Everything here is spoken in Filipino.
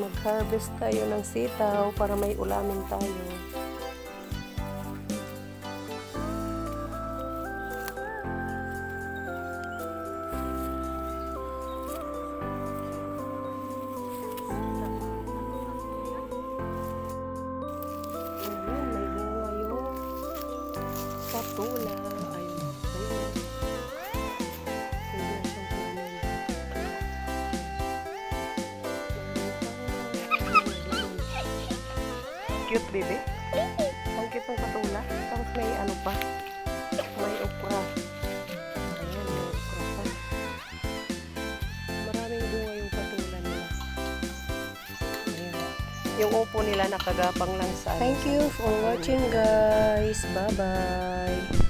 Mag-harvest tayo ng sitaw para may ulamin tayo. Ayan, may bunga yung patula. Cute, baby. Ang cute ng patula. Tapos may ano pa. May okra. Ayan, may okra pa. Maraming bunga yung patula nila. Ayan. Yung upo nila nakagapang lang sa ano, Thank you for watching guys. Bye-bye.